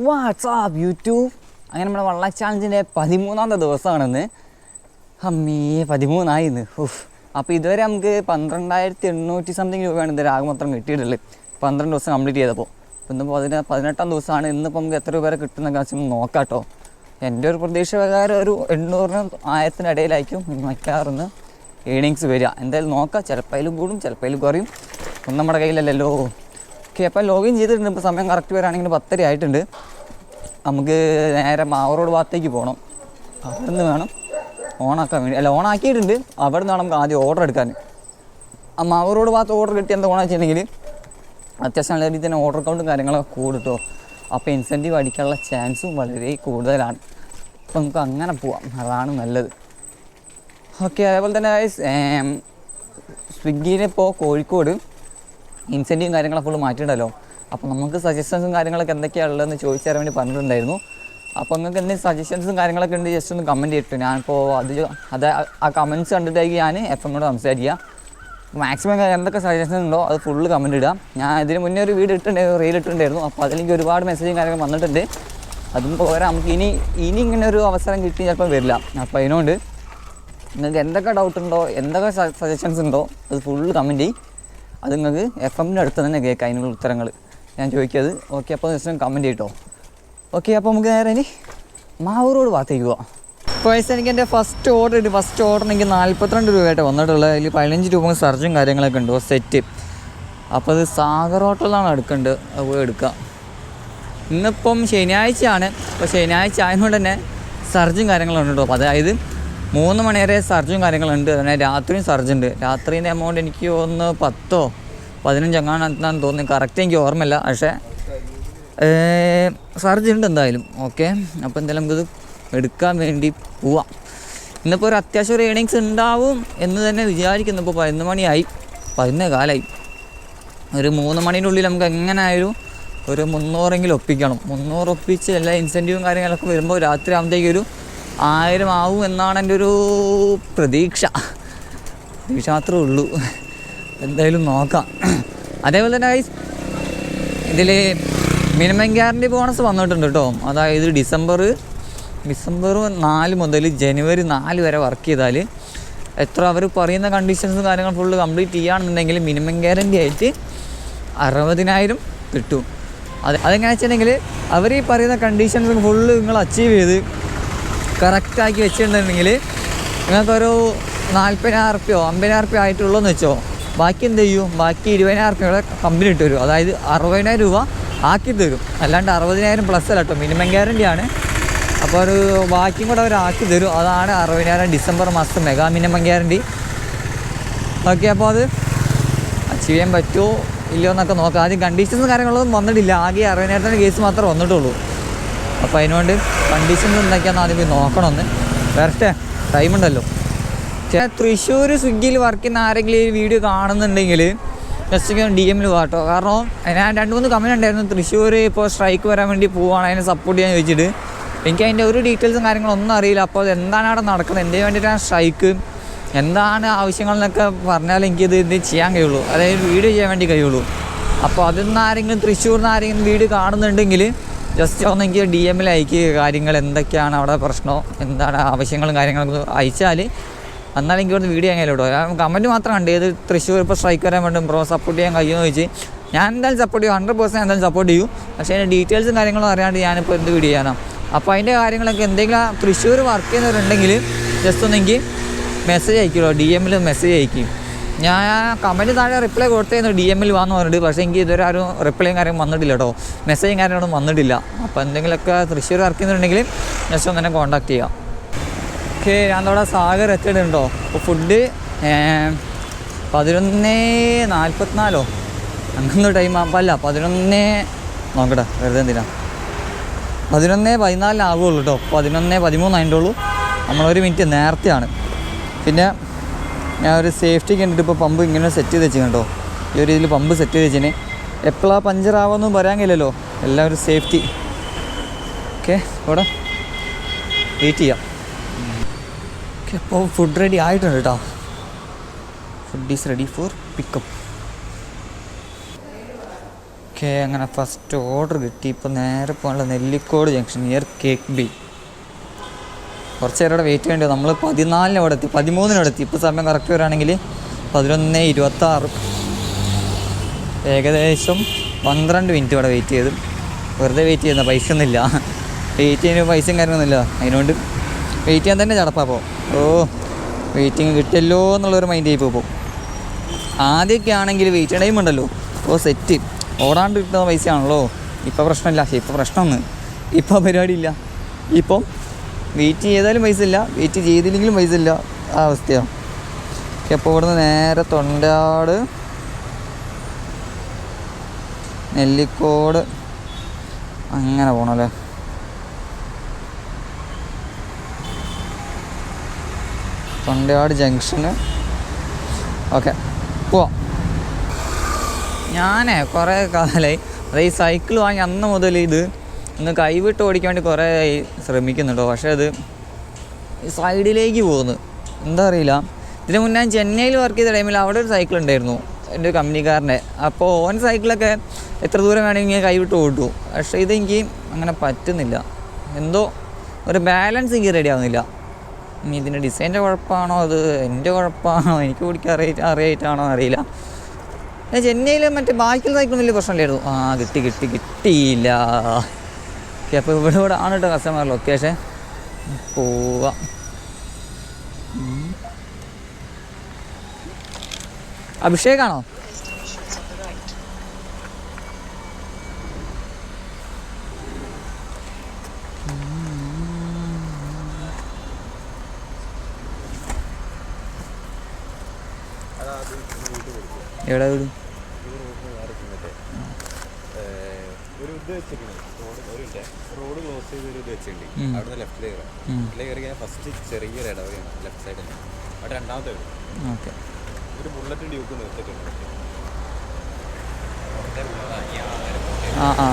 WhatsApp YouTube അങ്ങനെ നമ്മുടെ വള്ള ചാലഞ്ചിന്റെ പതിമൂന്നാമത്തെ ദിവസമാണെന്ന്. അമ്മേ പതിമൂന്നായി ഇന്ന് ഉഫ്. അപ്പോൾ ഇതുവരെ നമുക്ക് പന്ത്രണ്ടായിരത്തി എണ്ണൂറ്റി സംതിങ് രൂപയാണ് ഇതുവരെ ആകെ മൊത്തം കിട്ടിയിട്ടുള്ളത്. പന്ത്രണ്ട് ദിവസം കംപ്ലീറ്റ് ചെയ്തപ്പോൾ അപ്പോൾ ഇന്ന് അതിന് പതിനെട്ടാം ദിവസമാണ്. ഇന്നിപ്പോൾ നമുക്ക് എത്ര രൂപ വരെ കിട്ടുന്ന കാശ് നോക്കാം കേട്ടോ. എന്റെ ഒരു പ്രതീക്ഷ പ്രകാരം ഒരു എണ്ണൂറിനും ആയിരത്തിന് ഇടയിലായിരിക്കും മിക്കവാറും ഏണിങ്സ് വരിക. എന്തായാലും നോക്കാം. ചിലപ്പോൾ അതിലും കൂടും ചിലപ്പോൾ അതിലും കുറയും. ഒന്നും നമ്മുടെ കയ്യിലല്ലല്ലോ. ഓക്കെ ലോഗിൻ ചെയ്തിട്ടുണ്ട്. ഇപ്പോൾ സമയം കറക്റ്റ് വരാണെങ്കിൽ പത്തര ആയിട്ടുണ്ട്. നമുക്ക് നേരെ മാവറോഡ് ഭാഗത്തേക്ക് പോകണം അവിടെ നിന്ന് വേണം ഓണാക്കാൻ വേണ്ടി. അല്ല ഓണാക്കിയിട്ടുണ്ട് അവിടെ നിന്ന് നമുക്ക് ആദ്യം ഓർഡർ എടുക്കാൻ. ആ മാവറോഡ് ഭാഗത്ത് ഓർഡർ കിട്ടി എന്താ ഓണാ വെച്ചിട്ടുണ്ടെങ്കിൽ അത്യാവശ്യം നല്ല രീതിയിൽ തന്നെ ഓർഡർ കൗണ്ടും കാര്യങ്ങളൊക്കെ കൂടിട്ടോ അപ്പോൾ ഇൻസെന്റീവ് അടിക്കാനുള്ള ചാൻസും വളരെ കൂടുതലാണ്. അപ്പോൾ നമുക്ക് അങ്ങനെ പോവാം. അതാണ് നല്ലത്. ഓക്കെ അതേപോലെ തന്നെ ഇപ്പോൾ കോഴിക്കോട് ഇൻസെന്റീവും കാര്യങ്ങളൊക്കെ ഫുള്ള് മാറ്റിയിട്ടുണ്ടല്ലോ അപ്പോൾ നമുക്ക് സജഷൻസും കാര്യങ്ങളൊക്കെ എന്തൊക്കെയാണ് ഉള്ളതെന്ന് ചോദിച്ചു തരാൻ വേണ്ടി പറഞ്ഞിട്ടുണ്ടായിരുന്നു. അപ്പോൾ നിങ്ങൾക്ക് എന്തെങ്കിലും സജഷൻസും കാര്യങ്ങളൊക്കെ ഉണ്ട് ജസ്റ്റ് ഒന്ന് കമന്റ് ചെയ്തിട്ട് ഞാനിപ്പോൾ അത് അത് ആ കമന്റ്സ് കണ്ടിട്ടായിരിക്കും ഞാൻ എഫ് എമ്മോട് സംസാരിക്കുക. മാക്സിമം എന്തൊക്കെ സജഷൻസ് ഉണ്ടോ അത് ഫുള്ള് കമന്റ് ഇടാം ഞാൻ ഇതിന് മുന്നേ ഒരു വീട് ഇട്ടിട്ടുണ്ടായിരുന്നു റീൽ ഇട്ടിട്ടുണ്ടായിരുന്നു. അപ്പോൾ അതിലെനിക്ക് ഒരുപാട് മെസ്സേജും കാര്യങ്ങളും വന്നിട്ടുണ്ട്. അതും പോരാ നമുക്ക് ഇനി ഇനി ഇങ്ങനെ ഒരു അവസരം കിട്ടി ചിലപ്പോൾ വരില്ല. അപ്പോൾ അതിനോണ്ട് നിങ്ങൾക്ക് എന്തൊക്കെ ഡൗട്ട് ഉണ്ടോ എന്തൊക്കെ സജഷൻസ് ഉണ്ടോ അത് ഫുള്ള് കമന്റ് ചെയ്യും. അത് നിങ്ങൾക്ക് എഫ് എമ്മിന്റെ അടുത്ത് തന്നെ കേൾക്കാം അതിനുള്ള ഉത്തരങ്ങൾ. ഞാൻ ചോദിക്കത്. ഓക്കെ അപ്പോൾ ദിവസം കമന്റ് ചെയ്യട്ടോ. ഓക്കെ അപ്പോൾ നമുക്ക് നേരെ ഇനി മാവൂരോട് ഭാഗത്തേക്ക് പോവാം. എനിക്ക് എന്റെ ഫസ്റ്റ് ഓർഡർ ഇട്ട് ഫസ്റ്റ് ഓർഡർ എനിക്ക് നാൽപ്പത്തിരണ്ട് രൂപയായിട്ട് വന്നിട്ടുള്ളത്. അതിൽ പതിനഞ്ച് രൂപ സർജും കാര്യങ്ങളൊക്കെ ഉണ്ട്. ഓ സെറ്റ് അപ്പോൾ അത് സാഗർ ഹോട്ടലാണ് എടുക്കേണ്ടത് പോയി എടുക്കാം. ഇന്നിപ്പം ശനിയാഴ്ചയാണ്. അപ്പോൾ ശനിയാഴ്ച ആയതുകൊണ്ട് തന്നെ സർജും കാര്യങ്ങളുണ്ട് കേട്ടോ. അപ്പോൾ അതായത് മൂന്ന് മണി വരെ സർജും കാര്യങ്ങളുണ്ട് അതിനെ രാത്രിയും സർജ് ഉണ്ട് രാത്രീന്റെ എമൗണ്ട് എനിക്ക് ഒന്ന് പത്തോ പതിനഞ്ചെങ്ങാണ് അങ്ങനെ എന്താണെന്ന് തോന്നുന്നു കറക്റ്റ് എനിക്ക് ഓർമ്മയില്ല. പക്ഷേ സർജ് ഉണ്ട് എന്തായാലും. ഓക്കെ അപ്പോൾ എന്തായാലും നമുക്കിത് എടുക്കാൻ വേണ്ടി പോവാം. ഇന്നിപ്പോൾ ഒരു അത്യാവശ്യം ഒരു ഏണിങ്സ് ഉണ്ടാവും എന്ന് തന്നെ വിചാരിക്കുന്നു. ഇപ്പോൾ പതിനൊന്ന് മണിയായി. പതിനൊന്ന് കാലമായി ഒരു മൂന്ന് മണീന്റെ ഉള്ളിൽ നമുക്ക് എങ്ങനെയായാലും ഒരു മുന്നൂറെങ്കിലും ഒപ്പിക്കണം. മുന്നൂറ് ഒപ്പിച്ച് എല്ലാ ഇൻസെന്റീവും കാര്യങ്ങളൊക്കെ വരുമ്പോൾ രാത്രി ആകുമ്പോഴത്തേക്ക് ഒരു ആയിരം ആവും എന്നാണ് എന്റെ ഒരു പ്രതീക്ഷ. പ്രതീക്ഷ മാത്രമേ ഉള്ളൂ. എന്തായാലും നോക്കാം. അതേപോലെ തന്നെ ഇതിൽ മിനിമം ഗ്യാരണ്ടി ബോണസ് വന്നിട്ടുണ്ട് കേട്ടോ അതായത് ഡിസംബർ ഡിസംബർ നാല് മുതൽ ജനുവരി നാല് വരെ വർക്ക് ചെയ്താൽ എത്ര അവർ പറയുന്ന കണ്ടീഷൻസും കാര്യങ്ങളും ഫുള്ള് കംപ്ലീറ്റ് ചെയ്യുകയാണെന്നുണ്ടെങ്കിൽ മിനിമം ഗ്യാരണ്ടി ആയിട്ട് അറുപതിനായിരം കിട്ടും. അത് അതെങ്ങനെ വെച്ചിട്ടുണ്ടെങ്കിൽ അവർ ഈ പറയുന്ന കണ്ടീഷൻസ് ഫുള്ള് നിങ്ങൾ അച്ചീവ് ചെയ്ത് കറക്റ്റാക്കി വെച്ചിട്ടുണ്ടെങ്കിൽ നിങ്ങൾക്കൊരു നാൽപ്പതിനായിരം റുപ്യോ അമ്പതിനായിരം റുപ്യോ ആയിട്ടുള്ളൂ എന്ന് വെച്ചോ. ബാക്കി എന്ത് ചെയ്യും? ബാക്കി ഇരുപതിനായിരം റുപ്യ കമ്പനി ഇട്ട് തരും അതായത് അറുപതിനായിരം രൂപ ആക്കി തരും. അല്ലാണ്ട് അറുപതിനായിരം പ്ലസ് അല്ല കേട്ടോ മിനിമം ഗ്യാരണ്ടി ആണ്. അപ്പോൾ ഒരു ബാക്കിയും കൂടെ അവർ ആക്കി തരും. അതാണ് അറുപതിനായിരം ഡിസംബർ മാസം മെഗാ മിനിമം ഗ്യാരണ്ടി ഓക്കെ അപ്പോൾ അത് അച്ചീവ് ചെയ്യാൻ പറ്റുമോ ഇല്ലയോ എന്നൊക്കെ നോക്കാം. ആദ്യം കണ്ടീഷൻസ് കാര്യങ്ങളൊന്നും വന്നിട്ടില്ല. ആകെ അറുപതിനായിരത്തിന്റെ കേസ് മാത്രമേ വന്നിട്ടുള്ളൂ. അപ്പോൾ അതിനുകൊണ്ട് കണ്ടീഷൻസ് എന്തൊക്കെയാണെന്ന് ആദ്യം പോയി നോക്കണമെന്ന് വരട്ടെ ടൈമുണ്ടല്ലോ തൃശ്ശൂർ സ്വിഗ്ഗിയിൽ വർക്ക് ചെയ്യുന്ന ആരെങ്കിലും ഈ വീഡിയോ കാണുന്നുണ്ടെങ്കിൽ ജസ്റ്റ് ഡി എമ്മിൽ പോകട്ടോ കാരണം ഞാൻ രണ്ട് മൂന്ന് കമന്റ് ഉണ്ടായിരുന്നു തൃശ്ശൂർ ഇപ്പോൾ സ്ട്രൈക്ക് വരാൻ വേണ്ടി പോവുകയാണ് അതിനെ സപ്പോർട്ട് ചെയ്യാൻ ചോദിച്ചിട്ട്. എനിക്ക് അതിന്റെ ഒരു ഡീറ്റെയിൽസും കാര്യങ്ങളൊന്നും അറിയില്ല. അപ്പോൾ എന്താണ് അവിടെ നടക്കുന്നത്? എന്തിനു വേണ്ടിയിട്ടാണ് സ്ട്രൈക്ക് എന്താണ് ആവശ്യങ്ങൾ എന്നൊക്കെ പറഞ്ഞാൽ എനിക്കിത് ഇത് ചെയ്യാൻ കഴിയുള്ളൂ. അതായത് വീഡിയോ ചെയ്യാൻ വേണ്ടി കഴിയുള്ളൂ. അപ്പോൾ അതിൽ നിന്ന് ആരെങ്കിലും തൃശ്ശൂരിൽ നിന്ന് ആരെങ്കിലും വീഡിയോ കാണുന്നുണ്ടെങ്കിൽ ജസ്റ്റ് ഒന്നെങ്കിൽ ഡി എമ്മിൽ അയക്കുക കാര്യങ്ങൾ എന്തൊക്കെയാണ് അവിടെ പ്രശ്നം എന്താണ് ആവശ്യങ്ങളും കാര്യങ്ങളും അയച്ചാൽ എന്നാൽ എനിക്ക് ഇവിടുന്ന് വീഡിയോ അങ്ങനെ ഇടുക കമന്റ് മാത്രം കണ്ട് ഏത് തൃശ്ശൂർ ഇപ്പോൾ സ്ട്രൈക്ക് വരാൻ വേണ്ടി ബ്രോ സപ്പോർട്ട് ചെയ്യാൻ കഴിയുമെന്ന് ചോദിച്ച് ഞാൻ എന്തായാലും സപ്പോർട്ട് ചെയ്യും ഹൺഡ്രഡ് പേഴ്സന്റ് എന്തായാലും സപ്പോർട്ട് ചെയ്യും. പക്ഷേ അതിന്റെ ഡീറ്റെയിൽസും കാര്യങ്ങളും അറിയാണ്ട് ഞാനിപ്പോൾ എന്ത് വീഡിയോ ചെയ്യാനാണ് അപ്പോൾ അതിന്റെ കാര്യങ്ങളൊക്കെ എന്തെങ്കിലും തൃശ്ശൂർ വർക്ക് ചെയ്യുന്നവരുണ്ടെങ്കിൽ ജസ്റ്റ് ഒന്നെങ്കിൽ മെസ്സേജ് അയക്കുമല്ലോ ഡി എമ്മിൽ മെസ്സേജ് അയക്കും. ഞാൻ കമന്റ് താഴെ റിപ്ലൈ കൊടുത്തേന്ന് ഡി എമ്മിൽ വാന്ന് പറഞ്ഞിട്ട് പക്ഷേ എനിക്ക് ഇതുവരെ ആരും റിപ്ലൈയും കാര്യം വന്നിട്ടില്ല കേട്ടോ മെസ്സേജും കാര്യങ്ങളൊന്നും വന്നിട്ടില്ല. അപ്പോൾ എന്തെങ്കിലുമൊക്കെ തൃശ്ശൂർ വർക്ക് ചെയ്യുന്നുണ്ടെങ്കിൽ ജസ്റ്റ് ഒന്ന് എന്നെ കോൺടാക്ട് ചെയ്യാം. ഓക്കെ ഞാൻ അവിടെ സാഗർ എത്തിയിട്ടുണ്ടോ അപ്പോൾ ഫുഡ് പതിനൊന്ന് നാൽപ്പത്തിനാലോ അങ്ങനെ ടൈം ആകുമ്പോൾ അല്ല പതിനൊന്ന് നോക്കട്ടെ വെറുതെ എന്തിനാ? പതിനൊന്ന് പതിനാലിനാകുള്ളൂ കേട്ടോ പതിനൊന്ന് പതിമൂന്നായിട്ടുള്ളൂ നമ്മളൊരു മിനിറ്റ് നേരത്തെയാണ്. പിന്നെ ഞാൻ ഒരു സേഫ്റ്റി കണ്ടിട്ട് ഇപ്പോൾ പമ്പ് ഇങ്ങനെ സെറ്റ് ചെയ്ത് വെച്ചിട്ടുണ്ടോ ഈ ഒരു രീതിയിൽ പമ്പ് സെറ്റ് ചെയ്ത് വെച്ചിന്. എപ്പോഴാണ് പഞ്ചർ ആവുമെന്നും പറയാൻ കഴിയില്ലല്ലോ എല്ലാം ഒരു സേഫ്റ്റി ഓക്കെ ഇവിടെ വെയിറ്റ് ചെയ്യാം. ഓക്കെ അപ്പോൾ ഫുഡ് റെഡി ആയിട്ടുണ്ട് കേട്ടോ. Food is ready for pickup okay അങ്ങനെ ഫസ്റ്റ് ഓർഡർ കിട്ടി. ഇപ്പോൾ നേരെ പോകാനുള്ള Nellikode junction near cake B കുറച്ച് നേരം അവിടെ വെയിറ്റ് ചെയ്യേണ്ടി നമ്മൾ പതിനാലിന് അവിടെ എത്തി. പതിമൂന്നിന് അവിടെ എത്തി. ഇപ്പോൾ സമയം കറക്റ്റ് വരാണെങ്കിൽ പതിനൊന്ന് ഇരുപത്താറ്. ഏകദേശം പന്ത്രണ്ട് മിനിറ്റ് ഇവിടെ വെയിറ്റ് ചെയ്തു. വെറുതെ വെയിറ്റ് ചെയ്യുന്ന പൈസ ഒന്നുമില്ല. വെയിറ്റ് ചെയ്യുന്ന പൈസയും കാര്യമൊന്നുമില്ല അതിനുകൊണ്ട് വെയിറ്റ് ചെയ്യാൻ തന്നെ ചടപ്പാ അപ്പോൾ ഓ വെയിറ്റിംഗ് കിട്ടിയല്ലോ എന്നുള്ളൊരു മൈൻഡ് ആയി പോകും. ആദ്യമൊക്കെ ആണെങ്കിൽ വെയിറ്റ് ടൈം ഉണ്ടല്ലോ. ഓ സെറ്റ് ഓടാണ്ട് കിട്ടുന്ന പൈസയാണല്ലോ. ഇപ്പോൾ പ്രശ്നമില്ല. പക്ഷേ ഇപ്പോൾ പ്രശ്നമൊന്ന് ഇപ്പോൾ പരിപാടിയില്ല. ഇപ്പം വെയിറ്റ് ചെയ്താലും പൈസ ഇല്ല. വെയിറ്റ് ചെയ്തില്ലെങ്കിലും പൈസ ഇല്ല. ആ അവസ്ഥയാണ് അപ്പോൾ ഇവിടുന്ന് നേരെ തൊണ്ടാട് നെല്ലിക്കോട്. അങ്ങനെ പോകണം അല്ലേ? തൊണ്ടയാട് ജംഗ്ഷന് ഓക്കെ പോവാം. ഞാനേ കുറേ കാലമായി അതായത് ഈ സൈക്കിൾ വാങ്ങി അന്ന് മുതൽ ഇത് ഒന്ന് കൈവിട്ട് ഓടിക്കാൻ വേണ്ടി കുറേ ശ്രമിക്കുന്നുണ്ടോ? പക്ഷേ അത് സൈഡിലേക്ക് പോകുന്നു. എന്താ അറിയില്ല. ഇതിനു മുന്നേ ഞാൻ ചെന്നൈയിൽ വർക്ക് ചെയ്ത ടൈമിൽ അവിടെ ഒരു സൈക്കിൾ ഉണ്ടായിരുന്നു. എന്റെ ഒരു കമ്പനിക്കാരന്റെ. അപ്പോൾ ഓൻ സൈക്കിളൊക്കെ എത്ര ദൂരം വേണമെങ്കിൽ കൈവിട്ട് ഓട്ടു പക്ഷേ ഇതെനിക്ക് അങ്ങനെ പറ്റുന്നില്ല. എന്തോ ഒരു ബാലൻസ് എനിക്ക് റെഡി ആവുന്നില്ല. ഇതിന്റെ ഡിസൈന്റെ കുഴപ്പമാണോ? അത് എന്റെ കുഴപ്പമാണോ? എനിക്ക് ഓടിക്കാൻ അറിയ അറിയായിട്ടാണോ അറിയില്ല. ഞാൻ ചെന്നൈയിൽ മറ്റേ ബാക്കിയുള്ള സൈക്കിളും വലിയ പ്രശ്നമില്ലായിരുന്നു. ആ കിട്ടി കിട്ടി കിട്ടിയില്ല. ഓക്കെ അപ്പോൾ ഇവിടെ ഇവിടെ ആണ് കേട്ടോ കസ്റ്റമർ ലൊക്കേഷൻ പോവാം. അഭിഷേകാണോ? എവിടെ വീട്? ഒരു ഇത് വെച്ചിട്ടുണ്ട്. റോഡ് ഒരു റോഡ് ക്ലോസ് ചെയ്ത് ഒരു ഇത് വെച്ചിട്ടുണ്ട്. അവിടുന്ന് ലെഫ്റ്റിൽ കയറാം ഉം. ലെഫ്റ്റിൽ കയറി കഴിഞ്ഞാൽ ഫസ്റ്റ് ചെറിയൊരു ഇടവകയാണ്. ലെഫ്റ്റ് സൈഡിൽ അവിടെ രണ്ടാമത്തെ വീട്. ഓക്കെ. ഒരു ബുള്ളറ്റ് ഡ്യൂക്ക് നിർത്തിട്ടുണ്ട് കൊണ്ട് ആ ആ.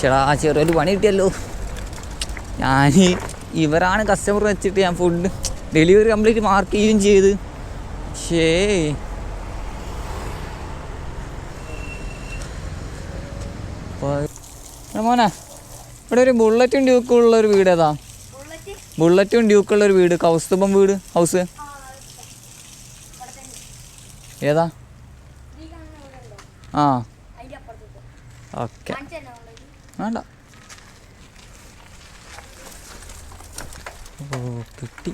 ചേടാ ചെറിയൊരു പണി കിട്ടിയല്ലോ. ഞാൻ ഇവരാണ് കസ്റ്റമർ വെച്ചിട്ട് ഞാൻ ഫുഡ് ഡെലിവറി കംപ്ലീറ്റ് മാർക്ക് ചെയ്യുകയും ചെയ്ത്. ശേ മോനെ ഇവിടെ ഒരു ബുള്ളറ്റും ഡ്യൂക്കും ഉള്ള ഒരു വീട് ഏതാ? ബുള്ളറ്റും ഡ്യൂക്കുള്ള ഒരു വീട്. കൗസ്തുഭം വീട് ഹൗസ്? ഏതാ? ആ. ഓക്കെ. വേണ്ട. ഓ കിട്ടി.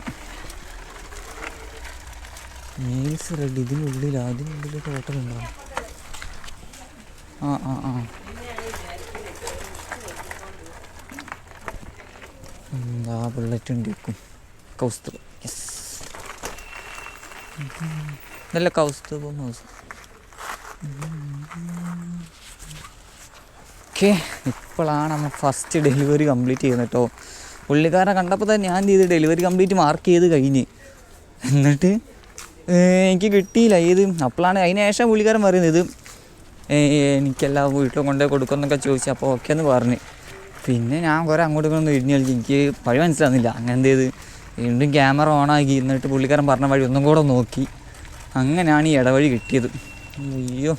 മീൽസ് റെഡി ഇതിനുള്ളിൽ അതിനുള്ളിൽ ഹോട്ടലുണ്ടോ ആ ആ ആ. എന്താ ബുള്ളറ്റ് ഉണ്ട് വെക്കും കൗസ്തു യെസ് നല്ല കൗസ്തു ഓക്കെ ഇപ്പോഴാണ് നമ്മൾ ഫസ്റ്റ് ഡെലിവറി കംപ്ലീറ്റ് ചെയ്യുന്നത് കേട്ടോ. പുള്ളിക്കാരനെ കണ്ടപ്പോൾ തന്നെ ഞാൻ ചെയ്ത് ഡെലിവറി കംപ്ലീറ്റ് മാർക്ക് ചെയ്ത് കഴിഞ്ഞ്. എന്നിട്ട് എനിക്ക് കിട്ടിയില്ല ഇത്. അപ്പോഴാണ് അതിന് ശേഷം പുള്ളിക്കാരൻ പറയുന്നത് ഇത് എനിക്കെല്ലാം വീട്ടിൽ കൊണ്ടുപോയി കൊടുക്കുമെന്നൊക്കെ ചോദിച്ചു അപ്പോൾ ഓക്കെ എന്ന് പറഞ്ഞ്. പിന്നെ ഞാൻ കുറേ അങ്ങോട്ട് ഇങ്ങോട്ട് ഇടിഞ്ഞ് കളിച്ച്. എനിക്ക് വഴി മനസ്സിലാകുന്നില്ല അങ്ങനെ എന്ത് ചെയ്ത്? വീണ്ടും ക്യാമറ ഓണാക്കി എന്നിട്ട് പുള്ളിക്കാരൻ പറഞ്ഞ വഴി ഒന്നും കൂടെ നോക്കി. അങ്ങനെയാണ് ഈ ഇടവഴി കിട്ടിയത്. അയ്യോ.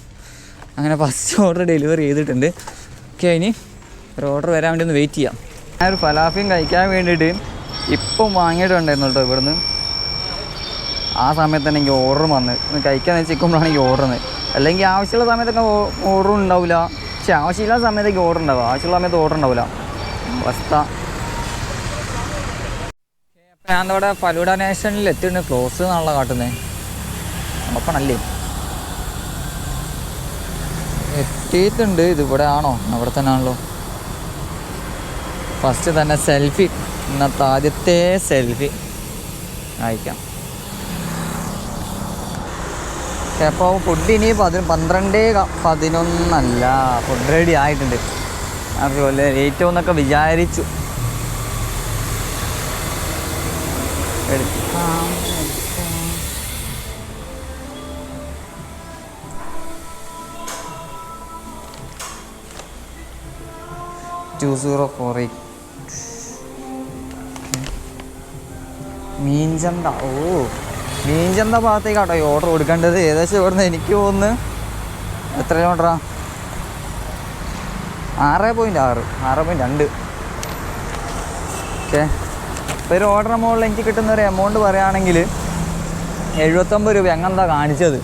അങ്ങനെ ഫസ്റ്റ് ഓർഡർ ഡെലിവറി ചെയ്തിട്ടുണ്ട്. ഓക്കെ ഇനി ഒരു ഓർഡർ വരാൻ വേണ്ടി ഒന്ന് വെയിറ്റ് ചെയ്യാം. ഞാനൊരു ഫലാഫിയും കഴിക്കാൻ വേണ്ടിയിട്ട് ഇപ്പം വാങ്ങിയിട്ടുണ്ടായിരുന്നു കേട്ടോ ഇവിടുന്ന്. ആ സമയത്ത് തന്നെ എനിക്ക് ഓർഡർ വന്ന്. കഴിക്കാൻ വെച്ചിരിക്കുമ്പോഴാണ് എനിക്ക് ഓർഡർ അല്ലെങ്കിൽ ആവശ്യമുള്ള സമയത്തൊക്കെ ഓർഡർ ഉണ്ടാവില്ല. പക്ഷെ ആവശ്യമില്ലാത്ത സമയത്തേക്ക് ഓർഡർ ഉണ്ടാവുക. ആവശ്യമുള്ള സമയത്ത് ഓർഡർ ഉണ്ടാവില്ല അവസ്ഥ. ഞാൻ ഇവിടെ ഫലൂഡ നേഷനിൽ എത്തിയിട്ടുണ്ട്. ക്ലോസ് എന്നാണല്ലോ കാട്ടുന്നത് ഓപ്പണല്ലേ എത്തിയിട്ടുണ്ട്. ഇതിവിടെ ആണോ? അവിടെ തന്നെ ആണല്ലോ. ഫസ്റ്റ് തന്നെ സെൽഫി ഇന്നത്തെ ആദ്യത്തെ സെൽഫി അയക്കാം. അപ്പോൾ ഫുഡ് ഇനി പതി പന്ത്രണ്ട് പതിനൊന്നല്ല. ഫുഡ് റെഡി ആയിട്ടുണ്ട്. അതുപോലെ ലേറ്റ് എന്നൊക്കെ വിചാരിച്ചു. ടു സീറോ ഫോർ എയ്റ്റ് മീൻചന്ത ഓ. മീൻചന്ത ഭാഗത്തേക്കാട്ടോ ഈ ഓർഡർ കൊടുക്കേണ്ടത്. ഏകദേശം ഇവിടുന്ന് എനിക്ക് തോന്നുന്നു എത്ര കിലോമീറ്ററാ ആറ് പോയിന്റ് ആറ്. ആറ് പോയിന്റ് രണ്ട്. ഓക്കെ ഇപ്പോൾ ഒരു ഓർഡർ മുകളിൽ എനിക്ക് കിട്ടുന്ന ഒരു എമൗണ്ട് പറയുകയാണെങ്കിൽ എഴുപത്തൊമ്പത് രൂപ. അങ്ങനെന്താ കാണിച്ചത്?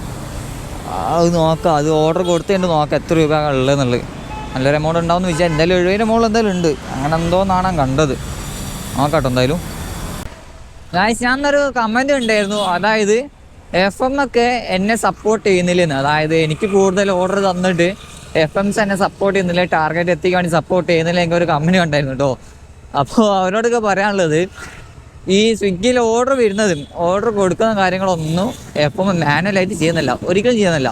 അത് നോക്കാം. അത് ഓർഡർ കൊടുത്തിട്ട് നോക്കാം എത്ര രൂപ ഉള്ളതെന്നുള്ളത്. നല്ലൊരു എമൗണ്ട് ഉണ്ടാവുമെന്ന് വിചാരിച്ചാൽ എന്തായാലും എഴുപതിന്റെ മുകളിൽ എന്തായാലും ഉണ്ട്. അങ്ങനെ എന്തോന്നാണ് കണ്ടത്. നോക്കാട്ടോ എന്തായാലും. ഗായ്സ് ഞാൻ ഒരു കമന്റ് ഉണ്ടായിരുന്നു. അതായത് എഫ് എം ഒക്കെ എന്നെ സപ്പോർട്ട് ചെയ്യുന്നില്ലെന്ന്. അതായത് എനിക്ക് കൂടുതൽ ഓർഡർ തന്നിട്ട് എഫ് എംസ് എന്നെ സപ്പോർട്ട് ചെയ്യുന്നില്ല ടാർഗറ്റ് എത്തിക്കാൻ വേണ്ടി സപ്പോർട്ട് ചെയ്യുന്നില്ല എനിക്ക് ഒരു കമ്പനി ഉണ്ടായിരുന്നു കേട്ടോ അപ്പോൾ അവരോടൊക്കെ പറയാനുള്ളത് ഈ സ്വിഗ്ഗിയിൽ ഓർഡർ വരുന്നതും ഓർഡർ കൊടുക്കുന്ന കാര്യങ്ങളൊന്നും എഫ് എം മാനുവലായിട്ട് ചെയ്യുന്നില്ല. ഒരിക്കലും ചെയ്യുന്നില്ല.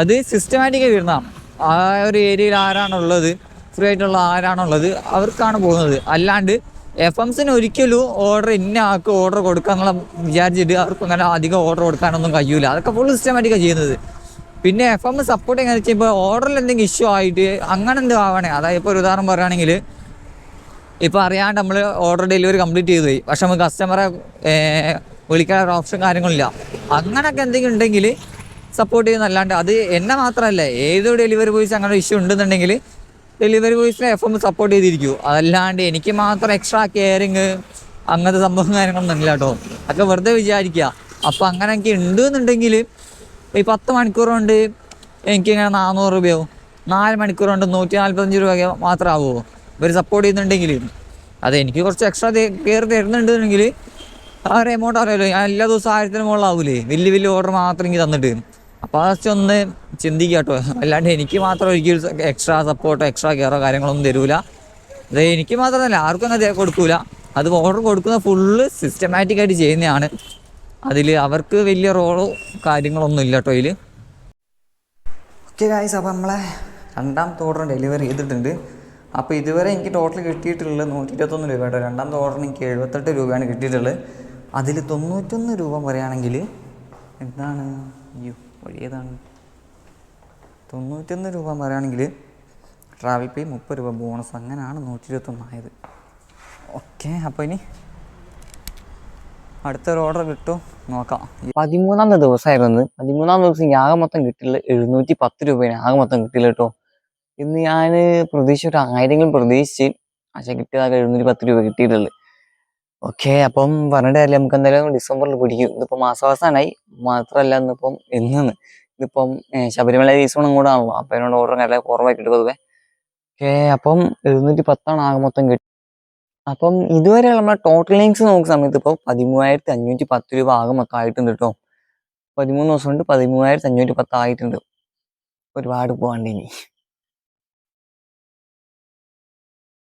അത് സിസ്റ്റമാറ്റിക്കായി വരുന്നതാണ്. ആ ഒരു ഏരിയയിൽ ആരാണുള്ളത് ഫ്രീ ആയിട്ടുള്ള ആരാണുള്ളത് അവർക്കാണ് പോകുന്നത്. അല്ലാണ്ട് എഫ് എംസിന് ഒരിക്കലും ഓർഡർ ഇന്ന ആൾക്ക് ഓർഡർ കൊടുക്കാന്നുള്ള വിചാരിച്ചിട്ട് അവർക്ക് അങ്ങനെ അധികം ഓർഡർ കൊടുക്കാനൊന്നും കഴിയൂല. അതൊക്കെ ഫുൾ സിസ്റ്റമാറ്റിക്കാണ് ചെയ്യുന്നത്. പിന്നെ എഫ് എം സപ്പോർട്ട് എങ്ങനെ ഇപ്പോൾ ഓർഡറിൽ എന്തെങ്കിലും ഇഷ്യൂ ആയിട്ട് അങ്ങനെ എന്തോ ആവണേ. അതായത് ഇപ്പോൾ ഒരു ഉദാഹരണം പറയുകയാണെങ്കിൽ ഇപ്പോൾ അറിയാണ്ട് നമ്മൾ ഓർഡർ ഡെലിവറി കംപ്ലീറ്റ് ചെയ്തു പോയി. പക്ഷെ നമുക്ക് കസ്റ്റമറെ വിളിക്കാൻ ഒരു ഓപ്ഷൻ കാര്യങ്ങളില്ല അങ്ങനെയൊക്കെ എന്തെങ്കിലും ഉണ്ടെങ്കിൽ സപ്പോർട്ട് ചെയ്യുന്നല്ലാണ്ട് അത് എന്നെ മാത്രമല്ല ഏത് ഡെലിവറി ബോയ്സ് അങ്ങനെ ഇഷ്യൂ ഉണ്ടെന്നുണ്ടെങ്കിൽ ഡെലിവറി ബോയ്സിനെ എഫ് എം സപ്പോർട്ട് ചെയ്തിരിക്കൂ. അതല്ലാണ്ട് എനിക്ക് മാത്രം എക്സ്ട്രാ കെയറിങ് അങ്ങനത്തെ സംഭവം കാര്യങ്ങളൊന്നും ഇല്ല കേട്ടോ അതൊക്കെ വെറുതെ വിചാരിക്കുക അപ്പോൾ അങ്ങനെയൊക്കെ ഉണ്ട് എന്നുണ്ടെങ്കിൽ ഈ പത്ത് മണിക്കൂർ കൊണ്ട് എനിക്കിങ്ങനെ നാനൂറ് രൂപയോ നാല് മണിക്കൂർ കൊണ്ട് നൂറ്റി നാൽപ്പത്തഞ്ച് രൂപ മാത്രം ആവുമോ ഇവർ സപ്പോർട്ട് ചെയ്യുന്നുണ്ടെങ്കിൽ അത് എനിക്ക് കുറച്ച് എക്സ്ട്രാ കെയർ തരുന്നുണ്ടെങ്കിൽ ആ ഒരു എമൗണ്ട് അറിയാമല്ലോ ഞാൻ എല്ലാ ദിവസവും ആയിരത്തിന് മുകളിലാവൂലേ. വലിയ വലിയ ഓർഡർ മാത്രം എനിക്ക് തന്നിട്ട്. അപ്പോൾ ജസ്റ്റ് ഒന്ന് ചിന്തിക്കുക കേട്ടോ. അല്ലാണ്ട് എനിക്ക് മാത്രം ഒരിക്കലും എക്സ്ട്രാ സപ്പോർട്ടോ എക്സ്ട്രാ കെയറോ കാര്യങ്ങളൊന്നും തരൂല. അത് എനിക്ക് മാത്രമല്ല ആർക്കും അങ്ങനെ കൊടുക്കൂല. അത് ഓർഡർ കൊടുക്കുന്ന ഫുള്ള് സിസ്റ്റമാറ്റിക്കായിട്ട് ചെയ്യുന്നതാണ് അതിൽ അവർക്ക് വലിയ റോളോ കാര്യങ്ങളൊന്നും ഇല്ല കേട്ടോ അതിൽ ഓക്കെ ഗായ്സ് അപ്പോൾ നമ്മളെ രണ്ടാമത്തെ ഓർഡർ ഡെലിവറി ചെയ്തിട്ടുണ്ട്. അപ്പോൾ ഇതുവരെ എനിക്ക് ടോട്ടൽ കിട്ടിയിട്ടുള്ളത് നൂറ്റി ഇരുപത്തൊന്ന് രൂപ കേട്ടോ. രണ്ടാമത്തെ ഓർഡറിന് എനിക്ക് എഴുപത്തെട്ട് രൂപയാണ് കിട്ടിയിട്ടുള്ളത്. അതിൽ തൊണ്ണൂറ്റൊന്ന് രൂപ പറയുകയാണെങ്കിൽ എന്താണ്? അയ്യോ വഴി ഏതാണ് തൊണ്ണൂറ്റൊന്ന് രൂപ പറയുകയാണെങ്കിൽ ട്രാവൽ പേ മുപ്പത് രൂപ ബോണസ് അങ്ങനെയാണ് നൂറ്റി ഇരുപത്തൊന്നായത് ഓക്കെ അപ്പോൾ ഇനി അടുത്തൊരു ഓർഡർ കിട്ടും. നോക്കാം. പതിമൂന്നാമത്തെ ദിവസമായിരുന്നു. പതിമൂന്നാം ദിവസം ആകെ മൊത്തം കിട്ടില്ല എഴുന്നൂറ്റി പത്ത് രൂപയാണ്. ആകെ മൊത്തം കിട്ടില്ല കേട്ടോ. ഇന്ന് ഞാൻ പ്രതീക്ഷ ഒരു ആയിരങ്ങളും പ്രതീക്ഷിച്ച് പക്ഷേ കിട്ടിയതാകെ എഴുന്നൂറ്റി പത്ത് രൂപ കിട്ടിയിട്ടുള്ളു ഓക്കെ അപ്പം പറഞ്ഞിട്ട് കാര്യമില്ല. നമുക്ക് എന്തായാലും ഡിസംബറിൽ പിടിക്കും. ഇതിപ്പോൾ മാസാവസാനായി. മാത്രമല്ല ഇന്നിപ്പം ഇന്ന് ഇതിപ്പം ശബരിമല സീസണും കൂടെ ആണല്ലോ. അപ്പം അതിനോട് ഓർഡർ കാര്യം കുറവായിട്ട് പൊതുവെ. ഓക്കെ അപ്പം എഴുന്നൂറ്റി പത്താണ് ആകെ മൊത്തം കിട്ടി. അപ്പം ഇതുവരെ നമ്മളെ ടോട്ടൽ ലിങ്ക്സ് നോക്കുന്ന സമയത്ത് ഇപ്പോൾ പതിമൂവായിരത്തി അഞ്ഞൂറ്റി പത്ത് രൂപ ആകെ മൊത്തം ആയിട്ടുണ്ട് കേട്ടോ പതിമൂന്ന് ദിവസം കൊണ്ട് പതിമൂവായിരത്തി അഞ്ഞൂറ്റി പത്ത് ആയിട്ടുണ്ട്. ഒരുപാട് പോകാണ്ട് ഇനി